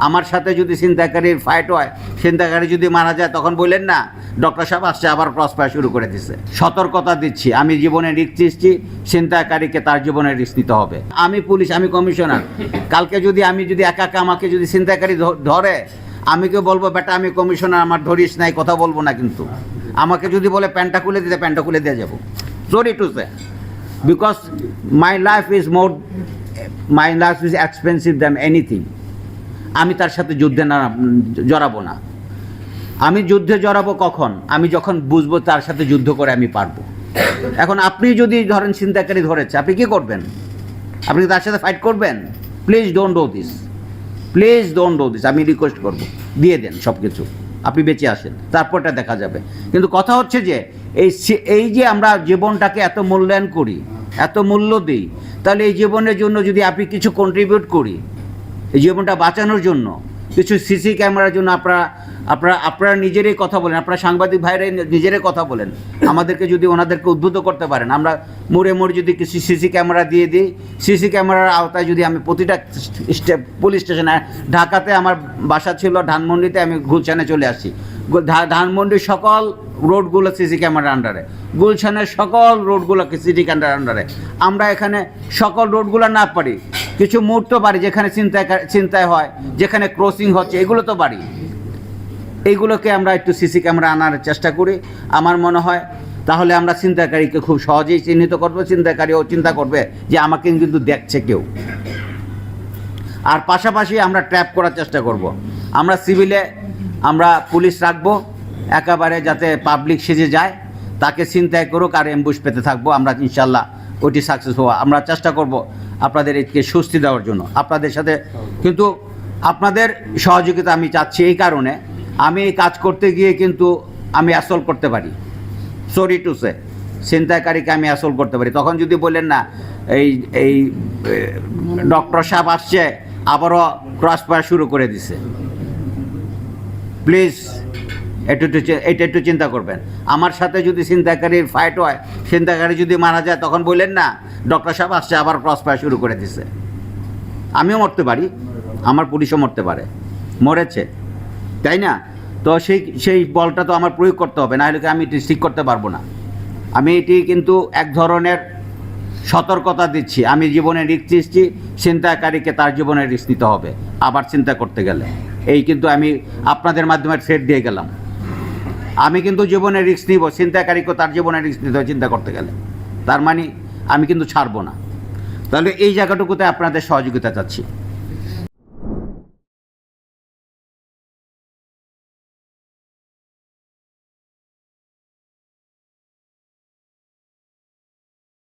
আমার সাথে যদি ছিনতাইকারীর ফাইট হয়, ছিনতাইকারী যদি মারা যায়, তখন বললেন না ডক্টর সাহেব আসছে, আবার ক্রস ফায়ার শুরু করে দিছে। সতর্কতা দিচ্ছি, আমি জীবনে রিস্ক দিচ্ছি ছিনতাইকারীকে তার জীবনে রিস্ক নিতে হবে। আমি পুলিশ, আমি কমিশনার কালকে যদি আমি যদি একা একা আমাকে যদি ছিনতাইকারী ধ- ধরে, আমি কেউ বলব, বেটা, আমি কমিশনার আমার ধরিস নাই, কথা বলব না কিন্তু। আমাকে যদি বলে, প্যান্টটা খুলে দিতে প্যান্টটা খুলে দিয়ে যাব। Sorry to say because my life is more my life is expensive than anything আমি তার সাথে যুদ্ধে না জড়াবো না। আমি যুদ্ধে জড়াবো কখন? আমি যখন বুঝব তার সাথে যুদ্ধ করে আমি পারব। এখন আপনি যদি ধরেন চিন্তাকারী ধরেছে, আপনি কি করবেন? আপনি তার সাথে ফাইট করবেন? Please don't do this please don't do this আমি রিকোয়েস্ট করব। দিয়ে দেন সব কিছু আপনি বেঁচে আসেন। তারপরটা দেখা যাবে। কিন্তু কথা হচ্ছে যে, এই এই যে আমরা জীবনটাকে এত মূল্যায়ন করি, এত মূল্য দিই, তাহলে এই জীবনের জন্য যদি আপনি কিছু কন্ট্রিবিউট করি এই জীবনটা বাঁচানোর জন্য। কিছু সিসি ক্যামেরার জন্য আপনারা আপনারা আপনারা নিজেরাই কথা বলেন, আপনারা সাংবাদিক ভাইরাই নিজেরাই কথা বলেন। আমাদেরকে যদি ওনাদেরকে উদ্বুদ্ধ করতে পারেন, আমরা মোড়ে মোড়ে যদি কিছু সিসি ক্যামেরা দিয়ে দিই সিসি ক্যামেরার আওতায় যদি আমি প্রতিটা স্টে- পুলিশ স্টেশনে, ঢাকাতে আমার বাসা ছিল, ধানমন্ডিতে আমি গুলশানে চলে আসি ধানমন্ডির সকল রোডগুলো সিসি ক্যামেরার আন্ডারে। গুলশানের সকল রোডগুলো সিসি ক্যামেরার আন্ডারে। আমরা এখানে সকল রোডগুলো না পারি কিছু মুহূর্ত বাড়ি যেখানে চিন্তায় চিন্তায় হয়, যেখানে ক্রসিং হচ্ছে, এগুলো তো বাড়ি। এইগুলোকে আমরা একটু সিসি ক্যামেরা আনার চেষ্টা করি। আমার মনে হয় তাহলে আমরা চিন্তাকারীকে খুব সহজেই চিহ্নিত করব চিন্তাকারীও চিন্তা করবে যে আমাকে কিন্তু দেখছে কেউ। আর পাশাপাশি আমরা ট্র্যাপ করার চেষ্টা করব। আমরা সিভিলে আমরা পুলিশ রাখব, একেবারে যাতে পাবলিক সেজে যায়। তাকে চিন্তায় করুক আর এম্বুশ পেতে থাকব। আমরা ইনশাল্লাহ ওইটি সাকসেস হওয়া আমরা চেষ্টা করব। আপনাদের একে স্বস্তি দেওয়ার জন্য। আপনাদের সাথে কিন্তু আপনাদের সহযোগিতা আমি চাচ্ছি এই কারণে। আমি এই কাজ করতে গিয়ে কিন্তু আমি অ্যাসল্ট করতে পারি। সরি টু সে ছিনতাইকারীকে আমি অ্যাসল্ট করতে পারি। তখন যদি বলেন না, এই এই ডক্টর সাহেব আসছে, আবারও ক্রস ফায়ার শুরু করে দিছে। প্লিজ একটু এটা একটু চিন্তা করবেন। আমার সাথে যদি ছিনতাইকারীর ফাইট হয়, ছিনতাইকারী যদি মারা যায়, তখন বললেন না ডক্টর সাহেব আসছে আবার ক্রস ফায়ার শুরু করে দিছে। আমিও মরতে পারি, আমার পুলিশও মরতে পারে। মরেছে, তাই না? তো সেই সেই বলটা তো আমার প্রয়োগ করতে হবে না হলে আমি এটি ঠিক করতে পারব না? আমি এটি কিন্তু এক ধরনের সতর্কতা দিচ্ছি। আমি জীবনে রিস্ক দিচ্ছি চিন্তাকারীকে তার জীবনে রিস্ক নিতে হবে, আবার চিন্তা করতে গেলে। এই কিন্তু আমি আপনাদের মাধ্যমে থ্রেড দিয়ে গেলাম। আমি কিন্তু জীবনে রিস্ক নিব চিন্তাকারীকে তার জীবনে রিস্ক নিতে হবে, চিন্তা করতে গেলে। তার মানে আমি কিন্তু ছাড়বো না। তাহলে এই জায়গাটুকুতে আপনাদের সহযোগিতা চাচ্ছি।